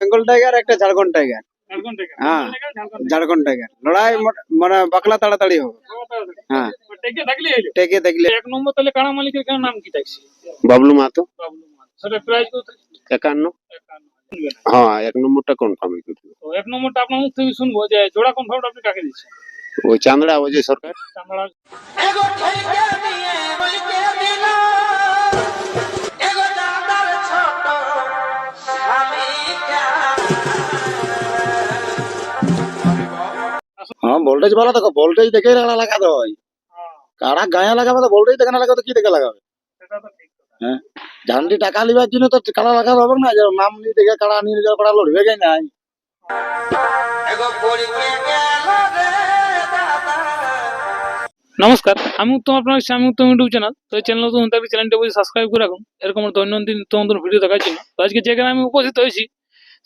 Bengal tiger একটা Jharkhand tiger. হ্যাঁ। Jharkhand tiger লড়াই মানে বাকলা তাড়াতাড়ি হবে। হ্যাঁ। টেকে থাকলে টেকে দেখলে এক নম্বর তাহলে কাড়া মালিকের কেন নাম কি থাকছে বাবলু থাকছে? একান্ন। হ্যাঁ এক নম্বরটা কনফার্ম এক নম্বরটা আপনার মুখ থেকে শুনব যে জোড়া কনফার্ম আপনি কাকে দিচ্ছেন? ওই চান্দড়া অজয় সরকার। চামড়া। ভোল্টেজ ভালো দেখো ভোল্টেজ দেখে কাড়া লাগাতে হয়। কারা গায়ে লাগাবে তো ভোল্টেজ দেখে না লাগাবে কি দেখে লাগাবে? সেটা তো ঠিক কথা। হ্যাঁ ঝান্ডি টাকা লিবার জন্য তো কাড়া লাগাতে হবে না যে নাম নিয়ে দেখে কাড়া নিয়ে যাওয়ার কাড়া লড়বে কে নাই? নমস্কার আমি উত্তম আপনার আমি উত্তম ইউটিউব চ্যানেল তো এই চ্যানেল নতুন চ্যানেলটা বসে সাবস্ক্রাইব করে রাখুন। এরকম দৈনন্দিন নতুন ভিডিও দেখার জন্য। তো আজকে যেখানে আমি উপস্থিত হয়েছি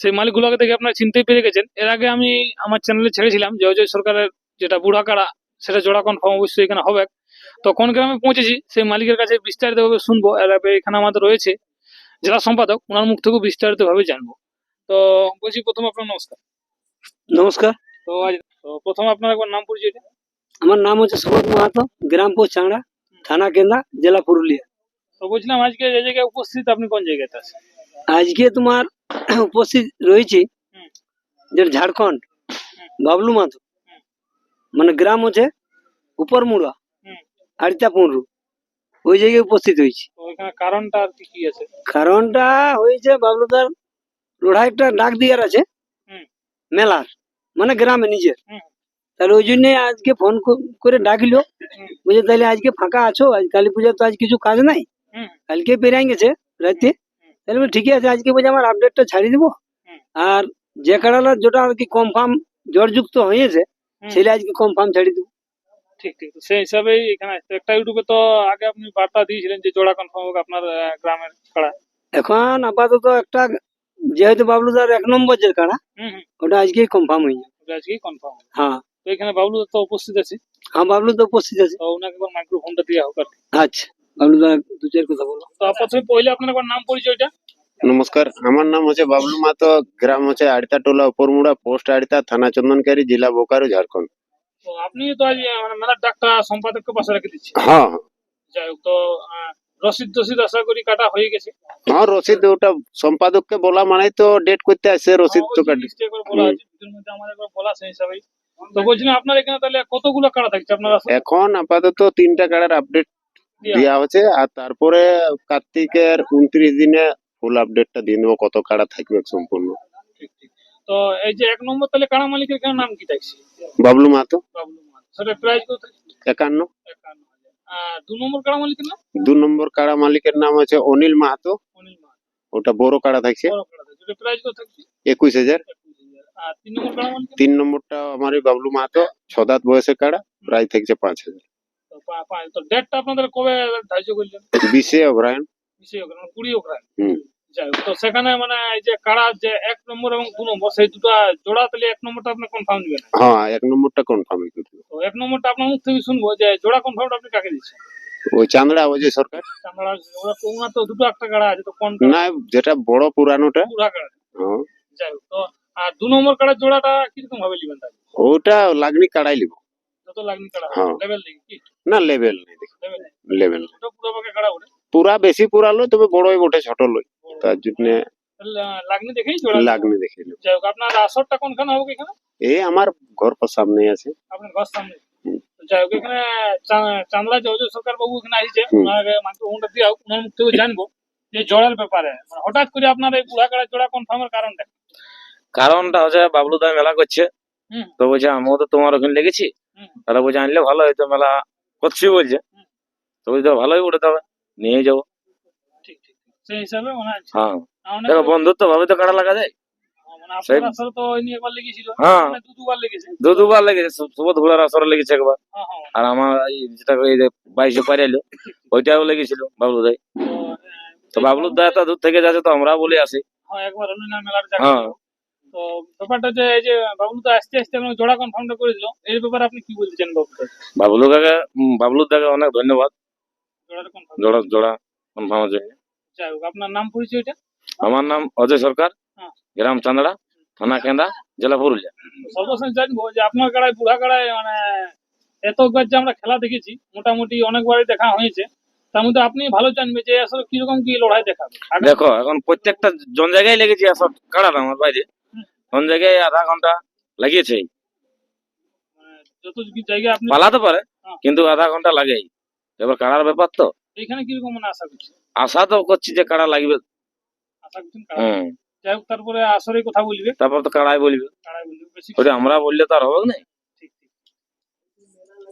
সেই মালিকগুলোকে দেখে আপনারা চিনতেই পেরে গেছেন। এর আগে আমি আমার চ্যানেলে ছেড়েছিলাম যে অজয় সরকারের যেটা বুড়া কাড়া সেটা জোড়া কনফার্ম অবশ্যই এখানে হবে। তো কোন গ্রামে পৌঁছেছি সেই মালিকের কাছে বিস্তারিতভাবে শুনব এর আগে এখানে আমাদের রয়েছে জেলা সম্পাদক ওনার মুখ থেকেও বিস্তারিতভাবে জানব। তো বলছি প্রথম আপনার নমস্কার। নমস্কার। তো আজ তো প্রথম আপনার একবার নাম পরিচয়টা আমার নাম হচ্ছে সুবোধ মাহাতো গ্রাম পোস্ট চাংড়া থানা কেন্দা জেলা পুরুলিয়া। তো বলছিলাম আজকে যে জায়গায় উপস্থিত আপনি কোন জায়গাতে আছেন? আজকে তোমার উপস্থিত রয়েছি। যেটা ঝাড়খণ্ড বাবলু মাহাতো মানে গ্রাম হচ্ছে উপরমুড়া হুম। আড়িতা পুনরু ওই জায়গায় উপস্থিত হয়েছি। কারণটা আর কি আছে? কারণটা হয়েছে বাবলুদার লোড়া একটা ডাক দিয়ার আছে। মেলার মানে গ্রামে নিজের। তাহলে ওই জন্য আজকে ফোন করে ডাকলো। হুম। বুঝে তাহলে আজকে ফাঁকা আছো? আজ কালী পূজা তো আজ কিছু কাজ নাই। কালকে পেরিয়ে গেছে রাতে তাহলে ঠিকই আছে আজকে বলছি আমার আপডেটটা ছাড়িয়ে দিব। আর যে কাড়ালা যেটা আর কি কনফার্ম জড়যুক্ত হয়েছে। সেটা আজকে কনফার্ম ছাড়িয়ে দিব। ঠিক ঠিক সেই হিসাবেই এখানে। একটা ইউটিউবে তো আগে আপনি বার্তা দিয়েছিলেন যে জোড়া কনফার্ম হোক আপনার গ্রামের কাড়া। এখন আপাতত একটা যেহেতু বাবলুদার এক নম্বর যে কাড়া ওটা আজকেই কনফার্ম হয়ে যাবে। আজকেই কনফার্ম হ্যাঁ। তো এখানে বাবলু তো উপস্থিত আছে? হ্যাঁ বাবলু তো উপস্থিত আছে। তো ওনাকে একবার মাইক্রোফোনটা দেওয়া হোক আর আচ্ছা। বাবলুদা দু চার কথা বলো। তো প্রথমে পहिले আপনার একবার নাম পরিচয়টা? নমস্কার আমার নাম হচ্ছে বাবলু মাহাতো গ্রাম হচ্ছে আড়িতা টোলা উপরমুড়া পোস্ট আড়িতা থানা চন্দনকারী জেলা বোকারো ঝাড়খণ্ড। আপনি তো আজ মানে মেলার ডাকটা সম্পাদককে পাশে রেখে দিচ্ছেন। হ্যাঁ হ্যাঁ। যাই হোক তো আহ, রসিদ টসিদ আশা করি কাটা হয়ে গেছে। হ্যাঁ রসিদ ওটা সম্পাদককে বলা মানে তো ডেট করতে আসছে রসিদ তো কাটি। বলা আছে মধ্যে আমাদের একবার বলা সেই হিসাবেই। তো বলছিলাম আপনার এখানে তাহলে কতগুলো কাড়া থাকছে আপনার এখন আপাতত তিনটা কাড়ার আপডেট দেওয়া হচ্ছে আর তারপরে কার্তিকের উনত্রিশ দিনে ফুল আপডেটটা দিয়ে দেবো কত কাড়া থাকবে সম্পূর্ণ। তো এই যে এক নম্বর তাহলে কাড়া মালিকের নাম কি থাকছে? বাবলু মাহাতো। বাবলু মাল সেটা প্রাইস কত একান্ন। একান্ন দু নম্বর কাড়া মালিকের নাম? দু নম্বর কাড়া মালিকের নাম হচ্ছে অনিল মাহাতো। অনিল ওটা বড় কাড়া থাকছে। প্রাইস কত একুশ হাজার। তিন নম্বরটা আমার বাবলু মাহাতো। ছদাত বয়সের কাড়া প্রায় থাকছে পাঁচ হাজার। তো ডেটটা আপনাদের কবে ধার্য করলেন? বিশে অগ্রায়ণ বিশে অগ্রায়ণ মানে কুড়ি অগ্রায়ণ যাই হোক তো সেখানে মানে এই যে কাড়া যে এক নম্বর এবং দু নম্বর সেই দুটো জোড়া তাহলে এক নম্বরটা আপনি কনফার্ম দিবেন? হ্যাঁ এক নম্বরটা কনফার্ম করে দেবো তো এক নম্বরটা আপনার মুখ থেকে শুনব যে জোড়া কনফার্মটা আপনি কাকে দিচ্ছেন? ওই চান্দড়া অজয় সরকার। আমরা ওরা তো ওনার তো দুটো একটা কাড়া আছে তো কোনটা? না যেটা বড় পুরানোটা। পুরা কাড়া হ্যাঁ, যাই হোক তো আর দু নম্বর কাড়ার জোড়াটা কীরকম ভাবে নেবেন ওটা লাগনি কাড়াই লিব না লেভেল নেই লেভেল পুরো পুরা বেশি পুরা লই তবে বড়ই বটে ছোট লই। তার জন্য লাগনি দেখেই লাগনি দেখে লিব যাই হোক আপনার আসরটা কোনখানে হবে এখানে? এই আমার ঘর পাশ সামনে আছে। আপনার ঘর সামনে যাই হোক এখানে চান্দলা যে অজয় সরকার বাবু এখানে আসছে। ওনার মাইক্রোফোনটা দিয়ে হোক ওনার মুখ জানব যে জোড়ার ব্যাপারে। মানে হঠাৎ করে আপনার এই বুড়া কাড়া জোড়া কনফার্মের কারণটা? কারণটা হচ্ছে বাবলু দা মেলা করছে। হুম। তো বলছে আমিও তো তোমার ওখানে লেগেছি। তাহলে বলছে আনলে ভালো হয়তো মেলা করছি বলছে। তো বলছে ভালোই উঠে তবে নিয়ে যাব। সেই হিসাবে হ্যাঁ দেখো বন্ধুত্ব ভাবে তো কাটা লাগা যায়। মানে তো একবার লেগেছিল। হ্যাঁ। মানে দু দুবার লেগেছে। দু দুবার লেগেছে। সু- শুভ ধুলার আসরে লেগেছে একবার। হ্যাঁ হ্যাঁ আর আমার যেটা বাইশে পারে এলো ওইটাও লেগেছিল বাবলু দাই। তো, বাবলু দা এত দূর থেকে যাচ্ছে তো আমরা বলে আসি। হ্যাঁ। তো ব্যাপারটা যে এই যে বাবলু তো আসতে আসতে আপনার জোড়া কনফার্মটা করে দিল এই ব্যাপারে আপনি কি বলতে চান বাবু বাবলু কাকে বাবলু দাকে অনেক ধন্যবাদ। জোড়াটা কনফার্ম জোড়া জোড়া কনফার্মের জন্য যাই হোক আপনার নাম পরিচয়টা আমার নাম অজয় সরকার হ্যাঁ। গ্রাম চান্দড়া থানা কেন্দা জেলা পুরুলিয়া। সর্বশেষ জানব যে আপনার কাড়ায় বুড়া কাড়ায় মানে এত গাছ যে আমরা খেলা দেখেছি মোটামুটি অনেকবারই দেখা হয়েছে। তার মধ্যে আপনি ভালো জানবে যে আসলে কীরকম কি লড়াই দেখাবে। দেখো এখন প্রত্যেকটা জন জায়গায় লেগেছে সব কাড়াটা আমার বাইরে। কোন জায়গায় আধা ঘণ্টা লাগিয়েছে? পালাতে পারে হ্যাঁ। কিন্তু আধা ঘণ্টা লাগেই এবার কাড়ার ব্যাপার তো। এখানে কীরকম মানে আশা করছি আশা তো করছি যে কাড়া লাগবে। আশা কাড়া। হুম। তারপরে আসরে কথা বলবে। তারপর তো কাড়াই বলবে। কাড়াই বলবে বেশি ওটা আমরা বললে তো আর হবে না।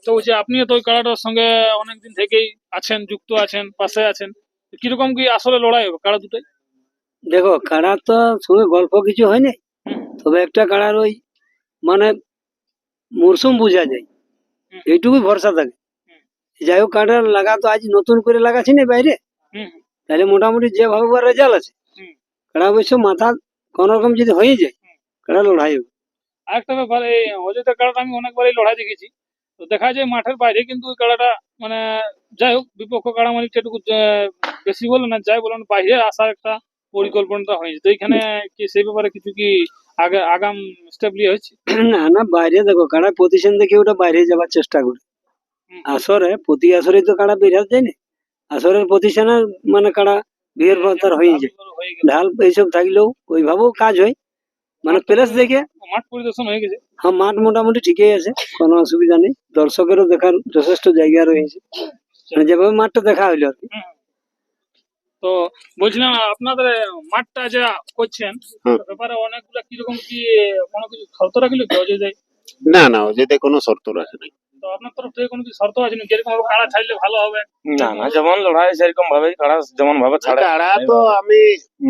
তো যে আপনি তো ওই কাড়াটার সঙ্গে অনেকদিন থেকেই আছেন যুক্ত আছেন পাশে আছেন। কীরকম কি আসলে লড়াই হবে কাড়া দুটোই? দেখো কাড়ার তো সঙ্গে গল্প কিছু হয়নি। তবে একটা কাড়ার ওই মানে মরশুম বোঝা যায়। এইটুকুই ভরসা থাকে। যাই হোক কাড়া লাগা তো আজ নতুন করে লাগাচ্ছি না বাইরে। তাহলে মোটামুটি যেভাবে রেজাল্ট আছে। কাড়া অবশ্য মাথা কোন রকম যদি হয়ে যায় কাড়া লড়াই হবে। আরেকটা ব্যাপার এই অযোধ্যা কাড়াটা আমি অনেকবারই লড়াই দেখেছি। তো দেখা যায় মাঠের বাইরে কিন্তু ওই কাড়াটা মানে যাই হোক বিপক্ষ কাড়া যেটুকু আহ, বেশি বলে না যাই বলুন বাইরে আসার একটা পরিকল্পনাটা হয়েছে। তো এখানে কি সেই ব্যাপারে কিছু কি আগে আগাম স্টেপ নিয়ে হয়েছে? না না বাইরে দেখো কাড়া পজিশন দেখে ওটা বাইরে যাওয়ার চেষ্টা করে। আসরে প্রতি আসরে তো কাড়া বেরিয়ে যায় না? আসরের পজিশনে মানে কাড়া বিয়ের তার হয়ে যায়। ঢাল এইসব থাকলেও ওইভাবেও কাজ হয়। মানে প্লেস দেখে মাঠ পরিদর্শন হয়ে গেছে। হ্যাঁ মাঠ মোটামুটি ঠিকই আছে কোনো অসুবিধা নেই। দর্শকেরও দেখার যথেষ্ট জায়গা রয়েছে। মানে যেভাবে মাঠটা দেখা হইল আর কি। তো বলছিলাম আপনাদের মাঠটা যা করছেন ব্যাপারে অনেকগুলা কীরকম কি কোনো কিছু শর্ত রাখল কি অযোধ্যায় না না অযোধ্যা কোনো শর্ত রাখে নাই। তো আপনার তরফ থেকে কোনো কিছু শর্ত আছে নাকি? যেরকম ভাবে কাড়া ছাড়লে ভালো হবে? না না যেমন লড়াই সেরকম ভাবে কাড়া যেমন ভাবে ছাড়ে। কাড়া তো আমি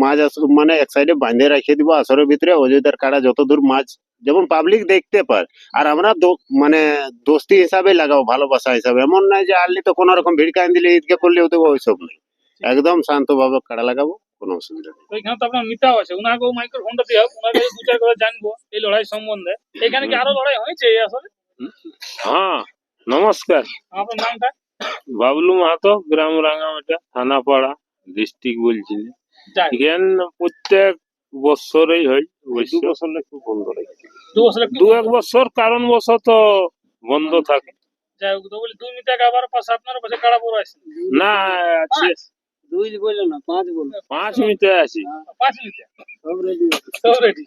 মাছ আস- মানে এক সাইডে বাঁধে রেখে দিব আসরের ভিতরে অযোধ্যার কাড়া যত দূর মাছ যেমন পাবলিক দেখতে পায়। আর আমরা মানে দোস্তি হিসাবে লাগাবো ভালোবাসা হিসাবে। এমন নয় যে আনলি তো কোনো রকম ভিড় কান দিলে ঈদকে করলে তো ওইসব নেই। একদম শান্ত ভাবে কাড়া লাগাবো কোনো অসুবিধা নেই। তো এখানে তো আপনার নেতাও আছে উনাকেও মাইক্রোফোনটা দিয়ে কাছে দু চার কথা জানব এই লড়াই সম্বন্ধে। এখানে কি আরও লড়াই হয়েছে এই আসলে হ্যাঁ নমস্কার। আপনার নামটা? বাবলু মাহাতো গ্রাম রাঙামাটা থানাপাড়া ডিস্ট্রিক্ট বলছি। এখানে প্রত্যেক বছরই হয় দু বছর একটু বন্ধ রেখেছি। দু এক বছর কারণবশত বন্ধ থাকে। যাই হোক তো বলি দুই মিটার আবার পাশে আপনার পাশে কাড়া বড় আছে। না দুই বলল না পাঁচ বলল পাঁচ মিটার আছে পাঁচ মিটার সব রেডি সব রেডি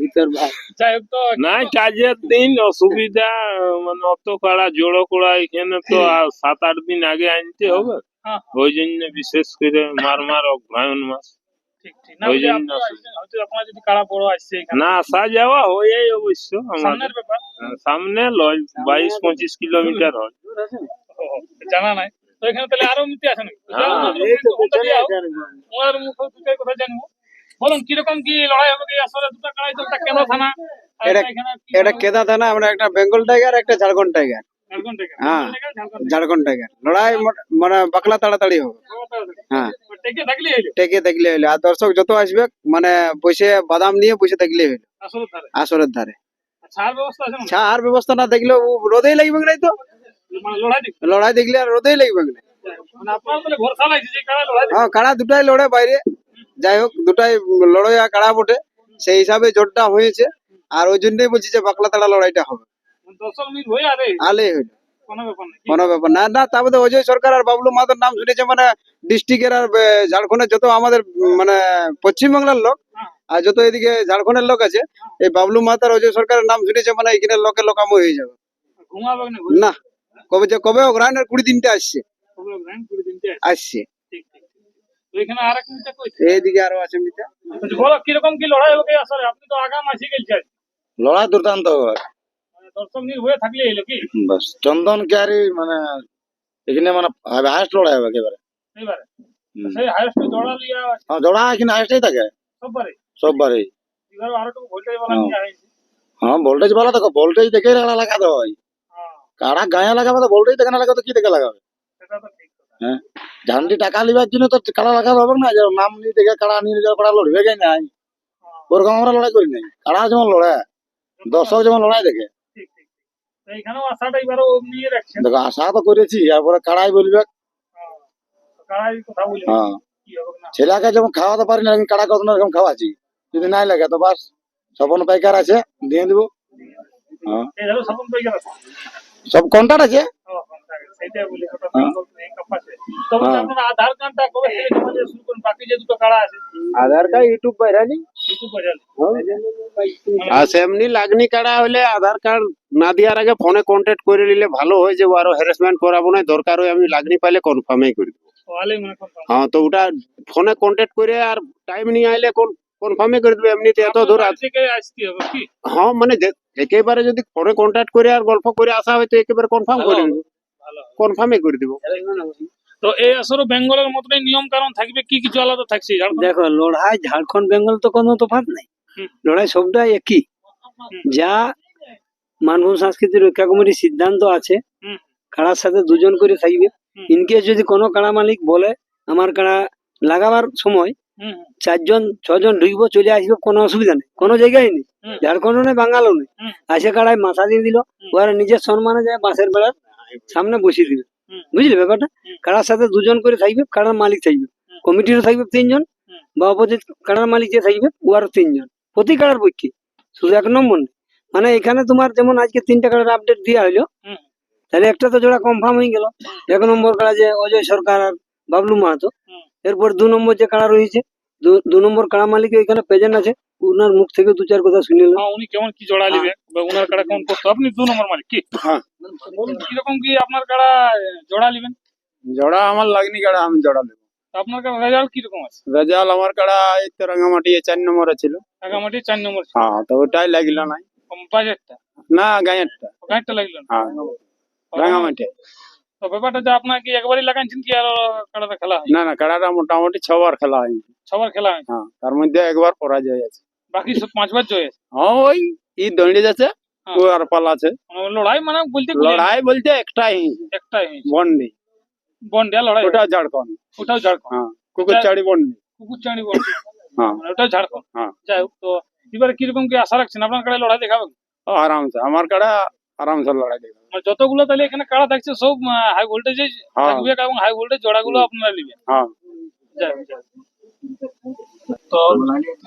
ভিতর ভাগ। যাই তো না কাজের দিন অসুবিধা মানে অত কাড়া জোড়ো করা এখানে তো আর সাত আট দিন আগে আনতে হবে। হ্যাঁ। ওই জন্য বিশেষ করে মার মার অগ্রায়ণ মাস ঠিক ঠিক। না ওই জন্য না আসা যাওয়া হয়ে অবশ্য আমাদের সামনে লয় বাইশ পঁচিশ কিলোমিটার হয়। জানা নাই। তো এখানে তাহলে আরও আছে নাকি? হ্যাঁ। ওনার মুখে দুটাই কথা জানব। বলুন কীরকম কি লড়াই হবে কি? আসলে দুটো কাড়াই তো একটা থানা এটা- এখানে কি এটা কেদা থানা আমরা একটা বেঙ্গল টাইগার একটা হ্যাঁ। লড়াই মানে বাকলা তাড়াতাড়ি হবে। হ্যাঁ। টেকে দেখলে হইল। আর দর্শক যত আসবে মানে বসে বাদাম নিয়ে বসে দেখলে হইল। আসরের ধারে। ছাড় ব্যবস্থা না ছাড় ব্যবস্থা না দেখলে ও রোদেই লাগবে নাই তো। মানে লড়াই দেখলে আর রোদেই লাগবে মানে লড়াই হ্যাঁ কাড়া দুটাই লড়ে বাইরে। যাই হোক দুটাই লড়াইয়া কাড়া বটে সেই হিসাবে জোরটা হয়েছে। আর ওই জন্যই বলছি যে বাকলা তাড়া লড়াইটা হবে। আরে হইল কোনো ব্যাপার না। না তার মধ্যে অজয় সরকার আর বাবলু মাহাতোর নাম শুনেছে মানে ডিস্ট্রিক্টের আর ঝাড়খণ্ডের যত আমাদের মানে পশ্চিমবাংলার লোক আর যত এদিকে ঝাড়খণ্ডের লোক আছে এই বাবলু মাহাতো আর অজয় সরকারের নাম শুনেছে মানে এখানে লোকে লোকামো হয়ে যাবে। না। কবে যে কবে অগ্রহায়ণের কুড়ি দিনটা আসছে। আসছে। তো এইদিকে আরও আছে বলছি, বলো কীরকম কি লড়াই হবে? আসলে আপনি তো আগাম আসি গেছেন লড়াই দুর্দান্ত হবে। মানে দর্শক হয়ে থাকলে এলো কি? বাস চন্দন কেয়ারি মানে এখানে মানে হাইস্ট লড়াই হবে একেবারে। এইবারে সেই হাইস্ট জড়া লিয়া হ্যাঁ জোড়া এখানে হাইস্টই থাকে। সববারে সববারই। এবারে আরও একটু ভোল্টেজ বলা। নিয়ে আইছি হ্যাঁ ভোল্টেজ ভালো দেখো ভোল্টেজ দেখে কাড়া লাগাতে হয়। কাড়া গায়ে লাগাবে তো ভোল্টেজ দেখে না লাগাবে তো কি দেখে লাগাবে। হ্যাঁ? ঝান্ডি টাকা লিবার জন্য তো কাড়া লাগাতে হবে না? যে নাম নিয়ে দেখে কাড়া নিয়ে যাওয়া কাড়া লড়বে গাই নাই? হ্যাঁ, ওরকম আমরা লড়াই করি নাই। কাড়া যেমন লড়াই দর্শক যেমন লড়াই দেখে। দেখো আশা তো করেছি তারপরে কাড়াই বলবে। হ্যাঁ। হ্যাঁ। ছেলেকে যেমন খাওয়াতে পারি না কাড়া কত না এরকম খাওয়াছি যদি নাই লাগে তো বাস স্বপন পাইকার আছে দিয়ে দিব। হ্যাঁ। সব কন্ট্রাক্ট আছে। হ্যাঁ। আধার যে কাড়া আছে। আধার কার্ড ইউটিউব বাইরানি আর সেমনি লাগনি কাড়া হলে আধার কার্ড না দেওয়ার আগে ফোনে কন্ট্যাক্ট করে নিলে ভালো হয়ে যাব আরও হ্যারাসমেন্ট করাবো না দরকার হয় আমি লাগনি পাইলে কনফার্মই করে দেবো। মনে হ্যাঁ তো ওটা ফোনে কন্ট্যাক্ট করে আর টাইম নিয়ে আইলে কনফার্মই করে দেবো। এমনিতে এত দূর হ্যাঁ মানে যে- একেবারে যদি ফোনে কন্ট্যাক্ট করে আর গল্প করে আসা হয় তো একেবারে কনফার্ম করে দেবো। ভালো। কনফার্মই করে দেবো। তো এই আসলে বেঙ্গলের মতনই নিয়ম কারণ থাকবে কি কিছু আলাদা থাকছে? দেখো লড়াই ঝাড়খণ্ড বেঙ্গল তো কোনো তফাৎ নাই। লড়াই সবটাই একই। যা মানভূম সংস্কৃতি রক্ষা কমিটির সিদ্ধান্ত আছে। কাড়ার সাথে দুজন করে থাকবে। ইনকেস যদি কোনো কাড়া মালিক বলে আমার কাড়া লাগাবার সময় হুম। চারজন ছজন ঢুকবো চলে আসব কোনো অসুবিধা নেই। কোনো জায়গায় নেই। ঝাড়খণ্ড নেই বাঙালও হুম। আসে কাড়ায় মাথা দিয়ে দিল ওরা নিজের সম্মানে যায় বাঁশের বেড়ার সামনে বসিয়ে দিবে। বুঝলি ব্যাপারটা। কাড়ার সাথে দুজন করে থাকবে কাড়ার মালিক থাকবে। কমিটিরও থাকবে তিনজন বা অপোজিট কাড়ার মালিক যে থাকবে ওয়ারও তিনজন। প্রতি কাড়ার পক্ষে। শুধু এক নম্বর নেই মানে এখানে তোমার যেমন আজকে তিনটা কাড়ার আপডেট দেওয়া হলো হুম। তাহলে একটা তো জোড়া কনফার্ম হয়ে গেল। এক নম্বর কাড়া যে অজয় সরকার আর বাবলু মাহাতো। এরপর দু নম্বর যে কাড়া রয়েছে দু- দু নম্বর কাড়া মালিক এখানে প্রেজেন্ট আছে। ওনার মুখ থেকে দু চার কথা শুনে নিলাম হ্যাঁ উনি কেমন কি জোড়া নিবে? বা উনার কাড়া কেমন করতো আপনি দু নম্বর মালিক কি? হ্যাঁ। বলুন কীরকম কি আপনার কাড়া জোড়া নিবেন? জোড়া আমার লাগনি কাড়া আমি জোড়া দেবো তো আপনার কাড়া রেজাল্ট কীরকম আছে? রেজাল আমার কাড়া এই তো রাঙামাটি চার নম্বরে ছিল। আগামাটি চার নম্বর হ্যাঁ তো ওটাই লাগল নাই। বাজেটটা না গাঁয়েরটা। গাঁটটা লাগল না? হ্যাঁ। রাঙামাটি। তো ব্যাপারটা যে আপনার কি একবারই লাগাইছেন কি আর কাড়াটা খেলা হয় না না কাড়াটা মোটামুটি ছবার খেলা হয়েছে সবার খেলা হয় হ্যাঁ তার মধ্যে একবার পরাজয় আছে বাকি সব পাঁচবার জয় আছে হ্যাঁ ওই ই দৌড়ে যাচ্ছে হ্যাঁ। ও আর পাল আছে লড়াই মানে বলতে লড়াই বলতে একটাই একটাই বন্ডি বন্ডিয়া লড়াই ওটা ঝাড়খণ্ড ওটাও ঝাড়খণ্ড হ্যাঁ কুকুরচাড়ি বন্ডি কুকুরচাঁড়ি বন্ডি হ্যাঁ ওটাও ঝাড়খণ্ড হ্যাঁ। যাই হোক তো এবারে কীরকম কি আশা রাখছেন আপনার কাড়ায় লড়াই দেখাবেন ও আরামসে আমার কাড়া আরামসে লড়াই দেবে মানে যতগুলো তাহলে এখানে কাড়া থাকছে সব হাই ভোল্টেজে হ্যাঁ। থাকবে এবং হাই ভোল্টেজ জোড়াগুলো আপনারা নেবেন। হ্যাঁ। তো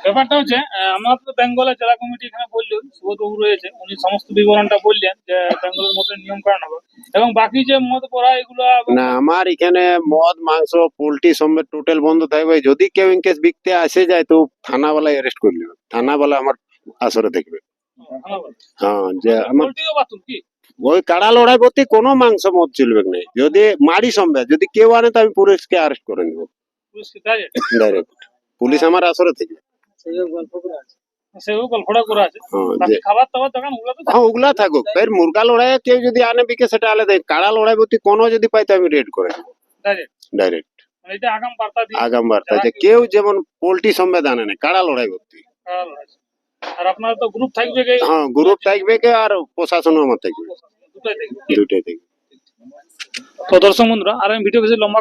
ব্যাপারটা হচ্ছে আমরা তো বেঙ্গলের জেলা কমিটি এখানে বলল সুবোধবাবু রয়েছে উনি সমস্ত বিবরণটা বললেন যে বেঙ্গলের মতো নিয়ম কারণ হবে। এবং বাকি যে মদ পড়া এগুলো না আমার এখানে মদ মাংস পোল্ট্রি সমেত টোটাল বন্ধ থাকবে। যদি কেউ ইনকেস বিকতে আসে যায় তো থানাওয়ালা অ্যারেস্ট করে নেবে। থানাওয়ালা আমার আসরে দেখবে। হ্যাঁ যে আমার ওই কাড়া লড়াই করতে কোনো মাংস মদ চলবে না যদি মারি সম্ভব যদি কেউ আনে তো আমি পুলিশকে অ্যারেস্ট করে নেব। ডাইরেক্ট ডাইরেক্ট পুলিশ আমার আসরে থেকে। হ্যাঁ ওগুলো হ্যাঁ ওগুলা থাকুক। ফের মুরগা লড়াই কেউ যদি আনে বিকে সেটা আলাদা। কাড়া লড়াই প্রতি কোনো যদি পাই তো আমি রেড করে ডাইরেক্ট ডাইরেক্ট মানে আগাম বার্তা আগাম বার্তা। কেউ যেমন পোল্ট্রি সম্বেদ আনে না কাড়া লড়াই করতে। আর আপনার তো গ্রুপ থাকবে হ্যাঁ গ্রুপ থাকবে আর প্রশাসনও আমার থাকবে। দুটাই থাকবে। দুটাই থাকবে। তো দর্শক বন্ধুরা আর আমি ভিডিও বেশি লম্বা